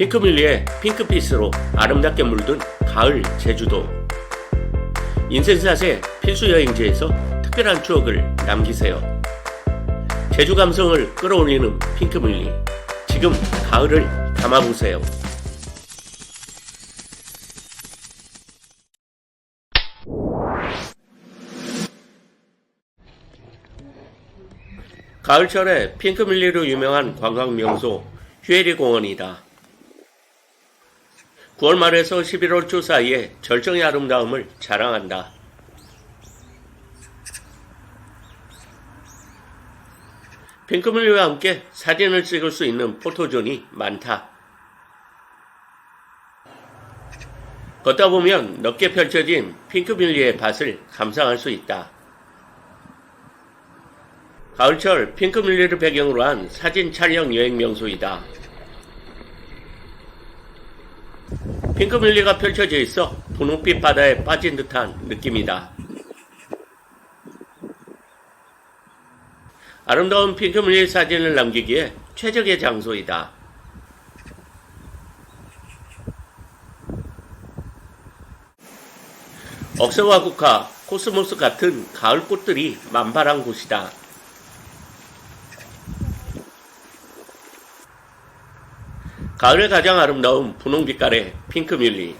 핑크밀리의 핑크빛으로 아름답게 물든 가을 제주도. 인생샷의 필수 여행지에서 특별한 추억을 남기세요. 제주 감성을 끌어올리는 핑크밀리. 지금 가을을 담아보세요. 가을철에 핑크밀리로 유명한 관광 명소 휴에리 공원이다. 9월 말에서 11월 초 사이에 절정의 아름다움을 자랑한다. 핑크밀리와 함께 사진을 찍을 수 있는 포토존이 많다. 걷다 보면 넓게 펼쳐진 핑크밀리의 밭을 감상할 수 있다. 가을철 핑크밀리를 배경으로 한 사진 촬영 여행 명소이다. 핑크밀리가 펼쳐져 있어 분홍빛 바다에 빠진 듯한 느낌이다. 아름다운 핑크밀리 사진을 남기기에 최적의 장소이다. 억새와 국화, 코스모스 같은 가을 꽃들이 만발한 곳이다. 가을에 가장 아름다운 분홍 빛깔의 핑크뮬리.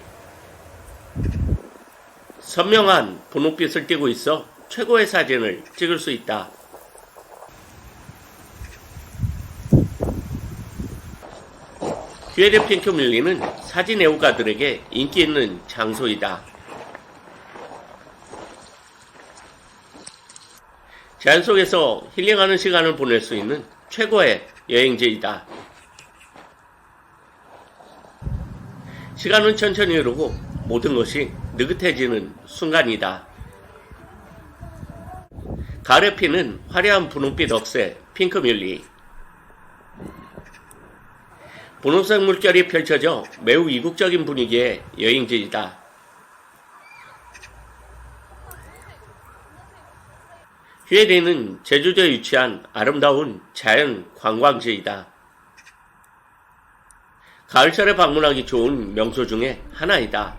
선명한 분홍빛을 띠고 있어 최고의 사진을 찍을 수 있다. 듀에르 핑크뮬리는 사진 애호가들에게 인기 있는 장소이다. 자연 속에서 힐링하는 시간을 보낼 수 있는 최고의 여행지이다. 시간은 천천히 흐르고 모든 것이 느긋해지는 순간이다. 가을에 피는 화려한 분홍빛 억새 핑크뮬리. 분홍색 물결이 펼쳐져 매우 이국적인 분위기의 여행지이다. 휴에리는 제주도에 위치한 아름다운 자연 관광지이다. 가을철에 방문하기 좋은 명소 중에 하나이다.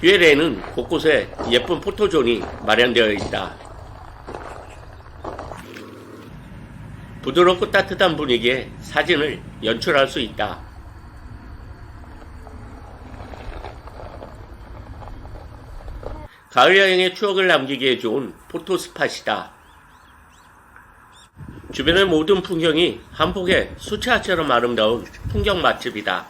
휴에레에는 곳곳에 예쁜 포토존이 마련되어 있다. 부드럽고 따뜻한 분위기에 사진을 연출할 수 있다. 가을 여행의 추억을 남기기에 좋은 포토 스팟이다. 주변의 모든 풍경이 한 폭의 수채화처럼 아름다운 풍경 맛집이다.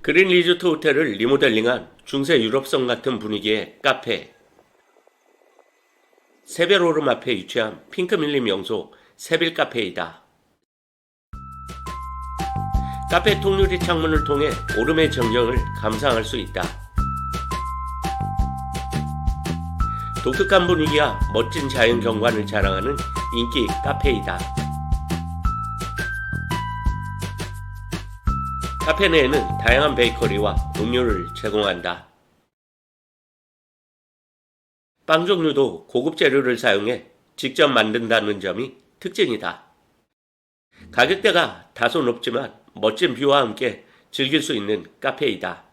그린 리조트 호텔을 리모델링한 중세 유럽성 같은 분위기의 카페. 세벨오름 앞에 위치한 핑크밀리 명소 세빌 카페이다. 카페 통유리 창문을 통해 오름의 정경을 감상할 수 있다. 독특한 분위기와 멋진 자연 경관을 자랑하는 인기 카페이다. 카페 내에는 다양한 베이커리와 음료를 제공한다. 빵 종류도 고급 재료를 사용해 직접 만든다는 점이 특징이다. 가격대가 다소 높지만 멋진 뷰와 함께 즐길 수 있는 카페이다.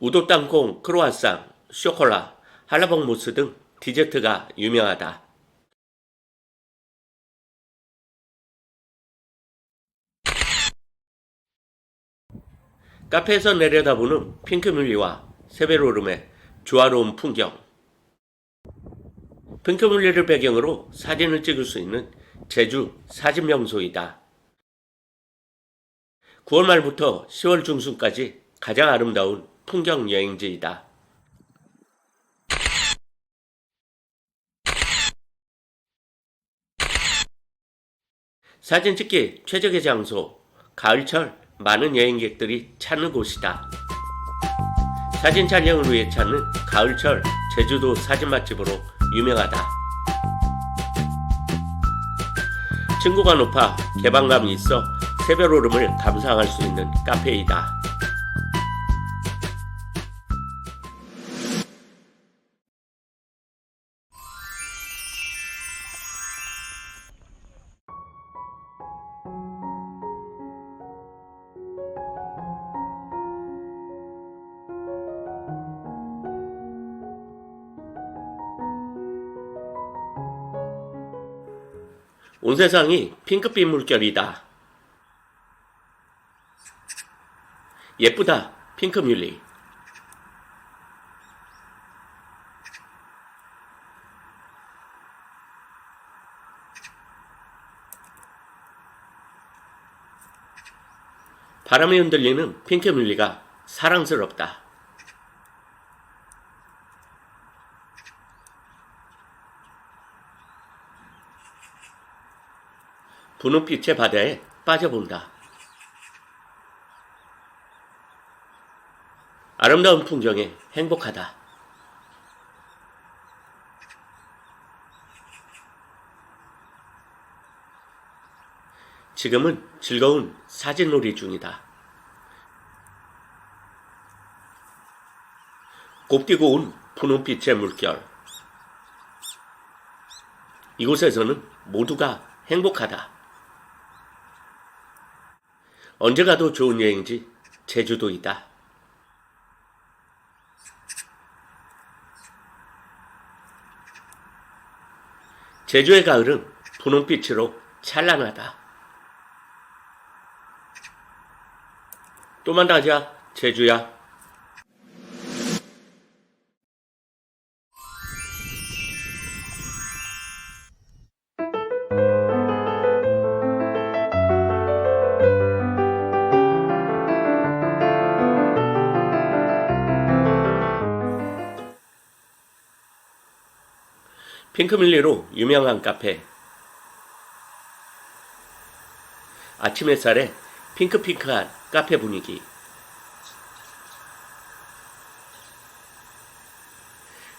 우도 땅콩, 크로아상, 쇼콜라, 한라봉 무스 등 디저트가 유명하다. 카페에서 내려다보는 핑크뮬리와 세베로름의 조화로운 풍경. 핑크뮬리를 배경으로 사진을 찍을 수 있는 제주 사진 명소이다. 9월 말부터 10월 중순까지 가장 아름다운 풍경 여행지이다. 사진 찍기 최적의 장소, 가을철 많은 여행객들이 찾는 곳이다. 사진 촬영을 위해 찾는 가을철 제주도 사진 맛집으로 유명하다. 층고가 높아 개방감이 있어 새별오름을 감상할 수 있는 카페이다. 온 세상이 핑크빛 물결이다. 예쁘다, 핑크뮬리. 바람에 흔들리는 핑크뮬리가 사랑스럽다. 분홍빛의 바다에 빠져본다. 아름다운 풍경에 행복하다. 지금은 즐거운 사진놀이 중이다. 곱디고 온 분홍빛의 물결. 이곳에서는 모두가 행복하다. 언제 가도 좋은 여행지 제주도이다. 제주의 가을은 분홍빛으로 찬란하다. 또 만나자, 제주야. 핑크밀리로 유명한 카페. 아침 햇살에 핑크핑크한 카페 분위기.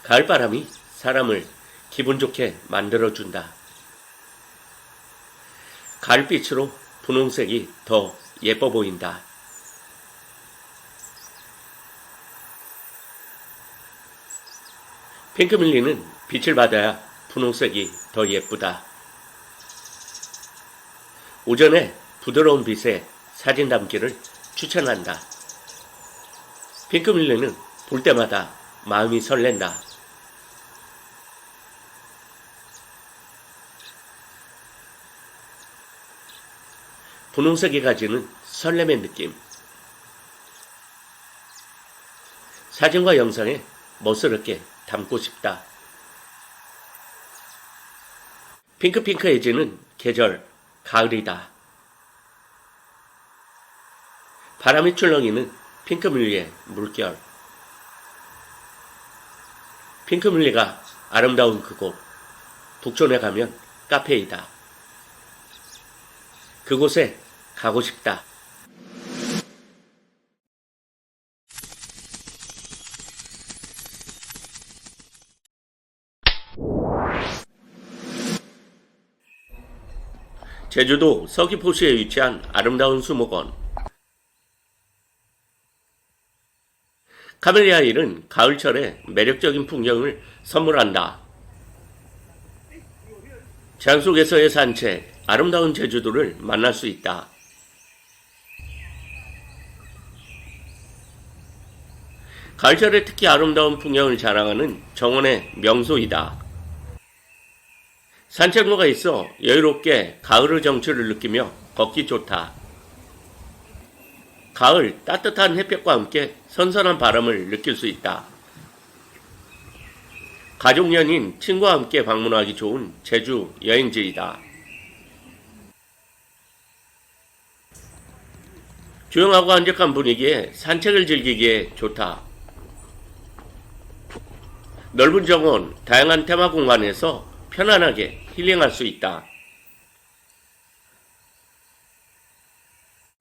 가을바람이 사람을 기분 좋게 만들어준다. 가을빛으로 분홍색이 더 예뻐 보인다. 핑크밀리는 빛을 받아야 분홍색이 더 예쁘다. 오전에 부드러운 빛에 사진 담기를 추천한다. 핑크밀리는 볼 때마다 마음이 설렌다. 분홍색이 가지는 설렘의 느낌. 사진과 영상에 멋스럽게 담고 싶다. 핑크핑크해지는 계절, 가을이다. 바람이 출렁이는 핑크뮬리의 물결. 핑크뮬리가 아름다운 그곳, 북촌에 가면 카페이다. 그곳에 가고 싶다. 제주도 서귀포시에 위치한 아름다운 수목원. 카멜리아 일은 가을철에 매력적인 풍경을 선물한다. 자연 속에서의 산책, 아름다운 제주도를 만날 수 있다. 가을철에 특히 아름다운 풍경을 자랑하는 정원의 명소이다. 산책로가 있어 여유롭게 가을의 정취를 느끼며 걷기 좋다. 가을 따뜻한 햇볕과 함께 선선한 바람을 느낄 수 있다. 가족 연인, 친구와 함께 방문하기 좋은 제주 여행지이다. 조용하고 한적한 분위기에 산책을 즐기기에 좋다. 넓은 정원, 다양한 테마 공간에서 편안하게 힐링할 수 있다.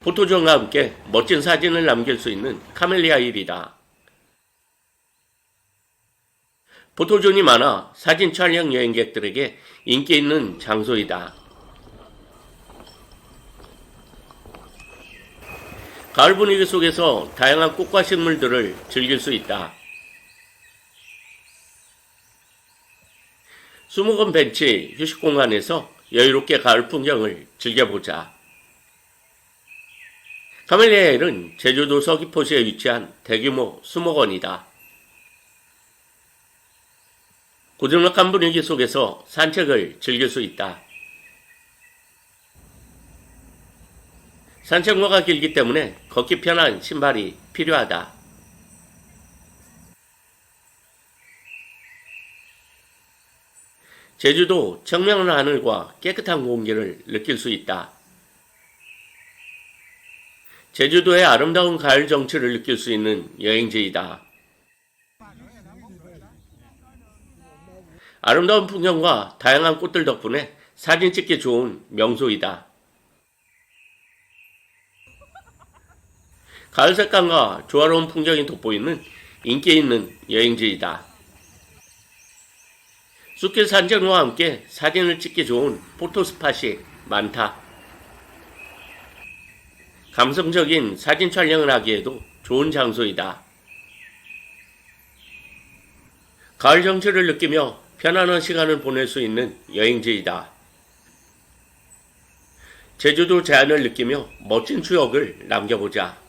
포토존과 함께 멋진 사진을 남길 수 있는 카멜리아 힐이다. 포토존이 많아 사진 촬영 여행객들에게 인기 있는 장소이다. 가을 분위기 속에서 다양한 꽃과 식물들을 즐길 수 있다. 수목원 벤치 휴식 공간에서 여유롭게 가을 풍경을 즐겨보자. 카멜리아일은 제주도 서귀포시에 위치한 대규모 수목원이다. 고즈넉한 분위기 속에서 산책을 즐길 수 있다. 산책로가 길기 때문에 걷기 편한 신발이 필요하다. 제주도 청명한 하늘과 깨끗한 공기를 느낄 수 있다. 제주도의 아름다운 가을 정취를 느낄 수 있는 여행지이다. 아름다운 풍경과 다양한 꽃들 덕분에 사진 찍기 좋은 명소이다. 가을 색감과 조화로운 풍경이 돋보이는 인기 있는 여행지이다. 숲길 산책로와 함께 사진을 찍기 좋은 포토스팟이 많다. 감성적인 사진 촬영을 하기에도 좋은 장소이다. 가을 정취를 느끼며 편안한 시간을 보낼 수 있는 여행지이다. 제주도 제안을 느끼며 멋진 추억을 남겨보자.